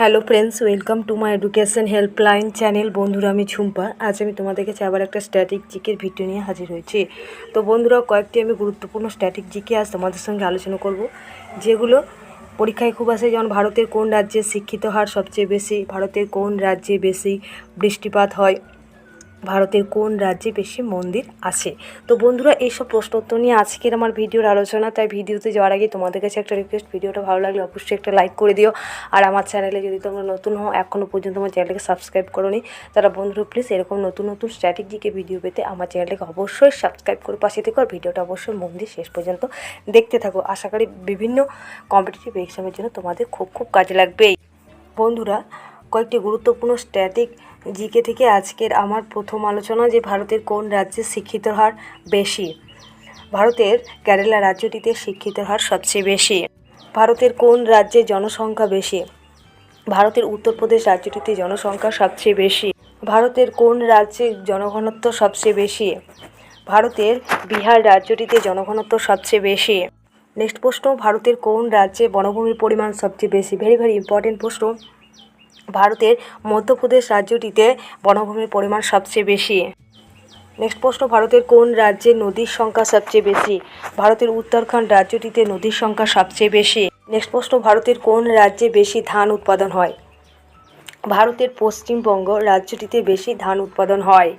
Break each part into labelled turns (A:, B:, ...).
A: Hello friends, welcome to my education helpline channel. বন্ধুরা, আমি ঝুম্পা আজ আমি তোমাদের কাছে আবার একটা স্ট্যাটিক জিকের ভিডিও নিয়ে হাজির হয়েছি। তো বন্ধুরা, কয়েকটি আমি গুরুত্বপূর্ণ স্ট্যাটিক জিকে আজ তোমাদের সঙ্গে আলোচনা করব, যেগুলো পরীক্ষায় খুব আসে। যেমন ভারতের কোন রাজ্যে শিক্ষিত হার সবচেয়ে বেশি, ভারতের কোন রাজ্যে বেশি বৃষ্টিপাত হয় ভারতের কোন রাজ্যে বেশি মন্দির আছে? তো বন্ধুরা, এইসব প্রশ্ন উত্তর নিয়ে আজকের আমার ভিডিওর আলোচনা, তাই ভিডিওতে যাওয়ার আগে তোমাদের কাছে একটা রিকোয়েস্ট ভিডিওটা ভালো লাগলে অবশ্যই একটা লাইক করে দিও। আর আমার চ্যানেলে যদি তোমরা নতুন হও এখনও পর্যন্ত আমার চ্যানেলকে সাবস্ক্রাইব করোনি তারা বন্ধুরা প্লিজ এরকম নতুন নতুন স্ট্র্যাটেজিকে ভিডিও পেতে আমার চ্যানেলটাকে অবশ্যই সাবস্ক্রাইব করে পাশে থেকো আর ভিডিওটা অবশ্যই মন দিয়ে শেষ পর্যন্ত দেখতে থাকো। আশা করি বিভিন্ন কম্পিটিটিভ এক্সামের জন্য তোমাদের খুব খুব কাজে লাগবে বন্ধুরা কয়েকটি গুরুত্বপূর্ণ স্ট্যাটিক জিকে থেকে আজকের আমার প্রথম আলোচনা যে ভারতের কোন রাজ্যে শিক্ষিতর হার বেশি? ভারতের কেরালা রাজ্যটিতে শিক্ষিতর হার সবচেয়ে বেশি। ভারতের কোন রাজ্যে জনসংখ্যা বেশি? ভারতের উত্তরপ্রদেশ রাজ্যটিতে জনসংখ্যা সবচেয়ে বেশি। ভারতের কোন রাজ্যে জনঘনত্ব সবচেয়ে বেশি? ভারতের বিহার রাজ্যটিতে জনঘনত্ব সবচেয়ে বেশি। নেক্সট প্রশ্ন, ভারতের কোন রাজ্যে বনভূমির পরিমাণ সবচেয়ে বেশি? ভেরি ভেরি ইম্পর্টেন্ট প্রশ্ন। ভারতের মধ্যপ্রদেশ রাজ্যটিতে বনভূমির পরিমাণ সবচেয়ে বেশি। নেক্সট প্রশ্ন, ভারতের কোন রাজ্যে নদীর সংখ্যা সবচেয়ে বেশি? ভারতের উত্তরাখণ্ড রাজ্যটিতে নদীর সংখ্যা সবচেয়ে বেশি। নেক্সট প্রশ্ন, ভারতের কোন রাজ্যে বেশি ধান উৎপাদন হয়? ভারতের পশ্চিমবঙ্গ রাজ্যটিতে বেশি ধান উৎপাদন হয়।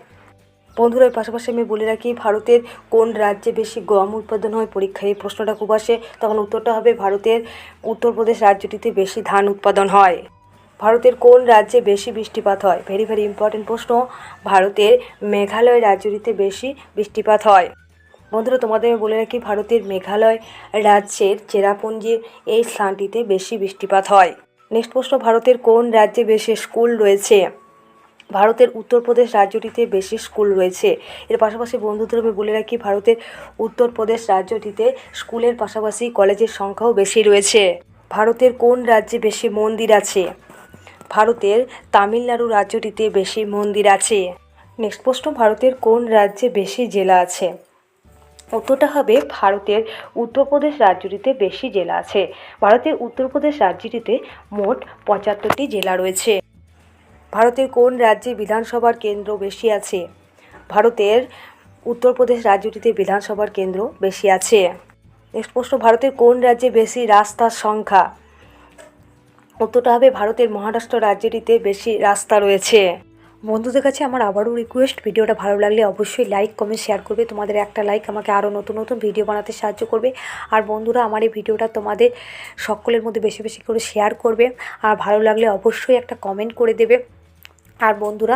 A: বন্ধুরা পাশাপাশি আমি বলে রাখি, ভারতের কোন রাজ্যে বেশি গম উৎপাদন হয়? পরীক্ষায় এই প্রশ্নটা খুব আসে। তখন উত্তরটা হবে, ভারতের উত্তরপ্রদেশ রাজ্যটিতে বেশি ধান উৎপাদন হয়। ভারতের কোন রাজ্যে বেশি বৃষ্টিপাত হয়? ভেরি ভেরি ইম্পর্টেন্ট প্রশ্ন। ভারতের মেঘালয় রাজ্যটিতে বেশি বৃষ্টিপাত হয়। বন্ধুরা, তোমাদের বলে রাখি, ভারতের মেঘালয় রাজ্যের চেরাপুঞ্জির এই স্থানটিতে বেশি বৃষ্টিপাত হয়। নেক্সট প্রশ্ন, ভারতের কোন রাজ্যে বেশি স্কুল রয়েছে? ভারতের উত্তরপ্রদেশ রাজ্যটিতে বেশি স্কুল রয়েছে। এর পাশাপাশি বন্ধুদের আমি বলে রাখি, ভারতের উত্তরপ্রদেশ রাজ্যটিতে স্কুলের পাশাপাশি কলেজের সংখ্যাও বেশি রয়েছে। ভারতের কোন রাজ্যে বেশি মন্দির আছে? ভারতের তামিলনাড়ু রাজ্যটিতে বেশি মন্দির আছে। নেক্সট প্রশ্ন, ভারতের কোন রাজ্যে বেশি জেলা আছে? উত্তরটা হবে ভারতের উত্তরপ্রদেশ রাজ্যটিতে বেশি জেলা আছে। ভারতের উত্তরপ্রদেশ রাজ্যটিতে মোট পঁচাত্তরটি জেলা রয়েছে। ভারতের কোন রাজ্যে বিধানসভার কেন্দ্র বেশি আছে? ভারতের উত্তরপ্রদেশ রাজ্যটিতে বিধানসভার কেন্দ্র বেশি আছে। নেক্সট প্রশ্ন, ভারতের কোন রাজ্যে বেশি রাস্তার সংখ্যা? উত্তরটা হবে ভারতের মহারাষ্ট্র রাজ্যটিতে বেশি রাস্তা রয়েছে। বন্ধুদের কাছে আমার আবারও রিকোয়েস্ট ভিডিওটা ভালো লাগলে অবশ্যই লাইক কমেন্ট শেয়ার করবে। তোমাদের একটা লাইক আমাকে আরও নতুন নতুন ভিডিও বানাতে সাহায্য করবে। আর বন্ধুরা, আমার এই ভিডিওটা তোমাদের সকলের মধ্যে বেশি বেশি করে শেয়ার করবে। আর ভালো লাগলে অবশ্যই একটা কমেন্ট করে দেবে। আর বন্ধুরা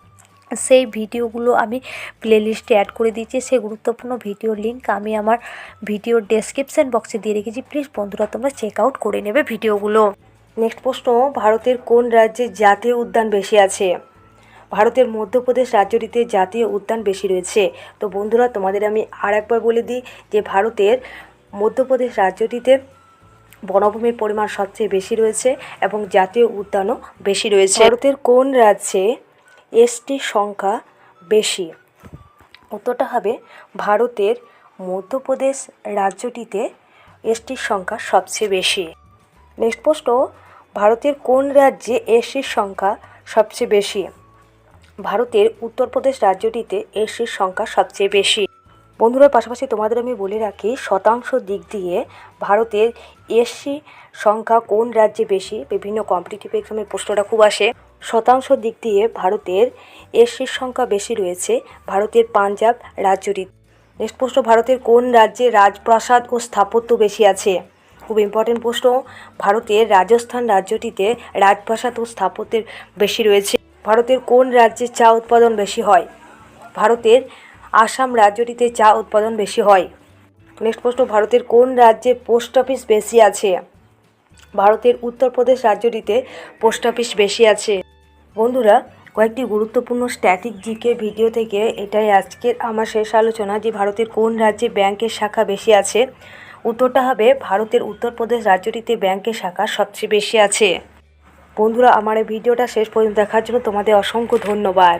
A: সেই ভিডিওগুলো আমি প্লেলিস্টে অ্যাড করে দিয়েছি। সেই গুরুত্বপূর্ণ ভিডিওর লিঙ্ক আমি আমার ভিডিওর ডেসক্রিপশান বক্সে দিয়ে রেখেছি। প্লিজ বন্ধুরা, তোমরা চেক আউট করে নেবে ভিডিওগুলো। নেক্সট প্রশ্ন, ভারতের কোন রাজ্যে জাতীয় উদ্যান বেশি আছে? ভারতের মধ্যপ্রদেশ রাজ্যটিতে জাতীয় উদ্যান বেশি রয়েছে। তো বন্ধুরা, তোমাদের আমি আর একবার বলে দিই যে ভারতের মধ্যপ্রদেশ রাজ্যটিতে বনভূমির পরিমাণ সবচেয়ে বেশি রয়েছে এবং জাতীয় উদ্যানও বেশি রয়েছে। ভারতের কোন রাজ্যে এসটির সংখ্যা বেশি। উত্তরটা হবে ভারতের মধ্যপ্রদেশ রাজ্যটিতে এসটির সংখ্যা সবচেয়ে বেশি। নেক্সট প্রশ্ন, ভারতের কোন রাজ্যে এসির সংখ্যা সবচেয়ে বেশি? ভারতের উত্তরপ্রদেশ রাজ্যটিতে এসির সংখ্যা সবচেয়ে বেশি। বন্ধুরা, পাশাপাশি তোমাদের আমি বলে রাখি, শতাংশ দিক দিয়ে ভারতের এসসি সংখ্যা কোন রাজ্যে বেশি? বিভিন্ন কম্পিটিটিভ এক্সামের প্রশ্নটা খুব আসে। শতাংশ দিক দিয়ে ভারতের এসসির সংখ্যা বেশি রয়েছে ভারতের পাঞ্জাব রাজ্যটি। নেক্সট প্রশ্ন, ভারতের কোন রাজ্যে রাজপ্রাসাদ ও স্থাপত্য বেশি আছে? খুব ইম্পর্টেন্ট প্রশ্ন, ভারতের রাজস্থান রাজ্যটিতে রাজপ্রাসাদ ও স্থাপত্যের বেশি রয়েছে। ভারতের কোন রাজ্যে চা উৎপাদন বেশি হয়? ভারতের আসাম রাজ্যটিতে চা উৎপাদন বেশি হয়। নেক্সট প্রশ্ন, ভারতের কোন রাজ্যে পোস্ট অফিস বেশি আছে? ভারতের উত্তরপ্রদেশ রাজ্যটিতে পোস্ট অফিস বেশি আছে। বন্ধুরা, কয়েকটি গুরুত্বপূর্ণ স্ট্যাটিক জিকে ভিডিও থেকে এটাই আজকের আমার শেষ আলোচনা যে ভারতের কোন রাজ্যে ব্যাংকের শাখা বেশি আছে। উত্তরটা হবে, ভারতের উত্তরপ্রদেশ রাজ্যটিতে ব্যাংকের শাখা সবচেয়ে বেশি আছে। বন্ধুরা, আমার এই ভিডিওটা শেষ পর্যন্ত দেখার জন্য তোমাদের অসংখ্য ধন্যবাদ।